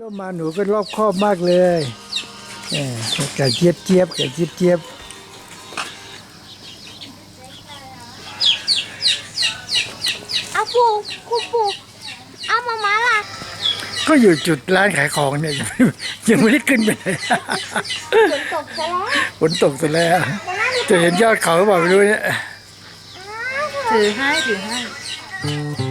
เริ่มมาหนูก็รอบคอบมากเลยแหมไก่เจี๊ยบเจี๊ยบไก่เจี๊ยบเจี๊ยบเอาปูคุณปูเอามามาล่ะก็อยู่จุดร้านขายของเนี่ยยังไม่ยังไม่ได้ขึ้นไปเลยฝนตกซะแล้วฝนตกซะแล้วมานั่งดูจะเห็นยอดเขาหรือเปล่าไม่รู้เนี่ย ถือให้ถือให้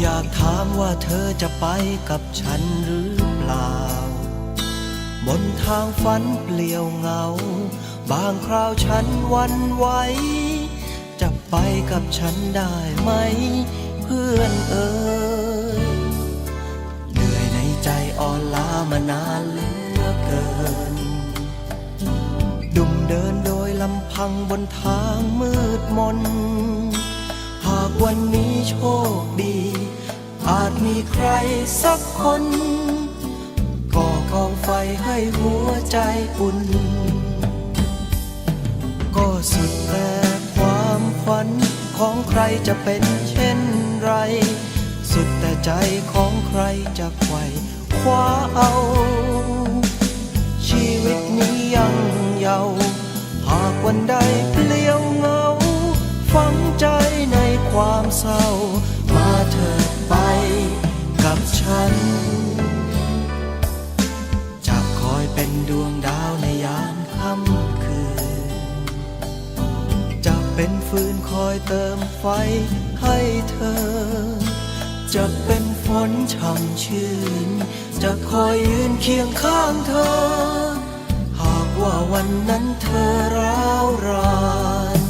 อยากถามว่าเธอจะไปกับฉันหรือเปล่า บนทางฝันเปลี่ยวเหงา บางคราวฉันวันไหว จะไปกับฉันได้ไหม เพื่อนเอ่ยเหนื่อยในใจอ่อนล้ามานานเหลือเกิน ดุมเดินโดยลำพังบนทางมืดมนหากวันนี้โชคดี อาจมีใครสักคนก่อกองไฟให้หัวใจอุ่น ก็สุดแต่ความฝันของใครจะเป็นเช่นไร สุดแต่ใจของใครจะไขว่คว้าเอา ชีวิตนี้ยังเยาว์หากวันใดเปลี่ยวเหงา ฝังใจในความเศร้า ฉัน จะคอยเป็นดวงดาวในยามค่ำคืน จะเป็นฟืนคอยเติมไฟให้เธอ จะเป็นฝนช่ำชื่น จะคอยยืนเคียงข้างเธอ หากว่าวันนั้นเธอร้าวราน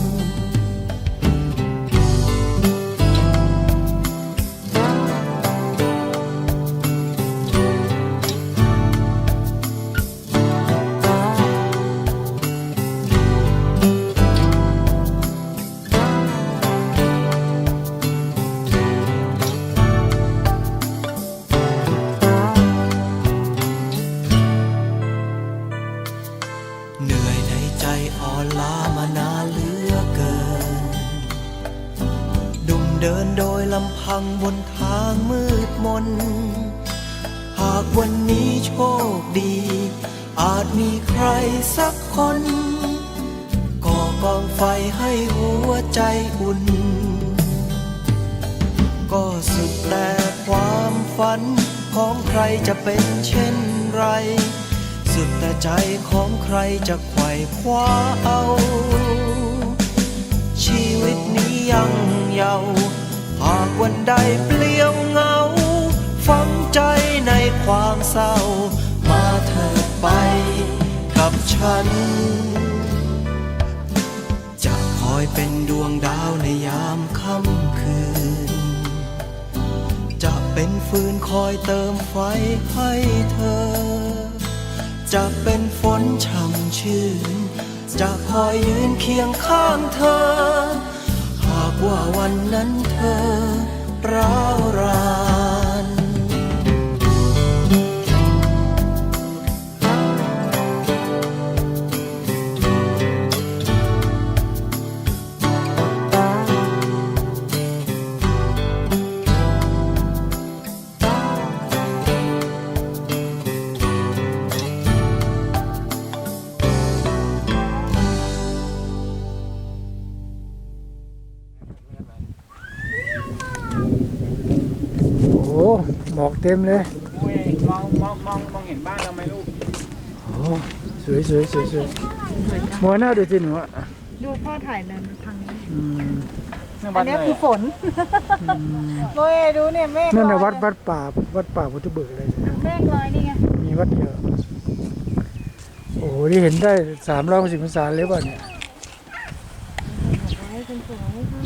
เดินโดยลำพังบนทางมืดมน หากวันนี้โชคดี อาจมีใครสักคนก่อกองไฟให้หัวใจอุ่น ก็สุดแต่ความฝันของใครจะเป็นเช่นไร สุดแต่ใจของใครจะไขว่คว้าเอา ชีวิตนี้ยังเยาว์ากวันใดเปลี่ยวเหงา ฝังใจในความเศร้า มาเถิดไปกับฉัน จะคอยเป็นดวงดาวในยามค่ำคืน จะเป็นฟืนคอยเติมไฟให้เธอ จะเป็นฝนช่ำชื่น จะคอยยืนเคียงข้างเธอ วันนั้นเธอร้า หมอกเต็มเลยมองมองมองมองเห็นบ้านเราไหมลูกโอ้โหสวยสวยสวยสวยมัวหน้าดูสิหนูอะดูพ่อถ่ายเดินทางนี้อืมอันนี้คือฝนโอ้ยดูเนี่ยเมฆนั่นลนะอยวัดวัดป่าวัดป่าพุทธเบิกอะไรเนี่ยเมฆลอยนี่ไงมีวัดเยอะโอ้โหนี่เห็นได้สามร้อยสิบองศาเลยป่ะเนี่ยให้คุณสวย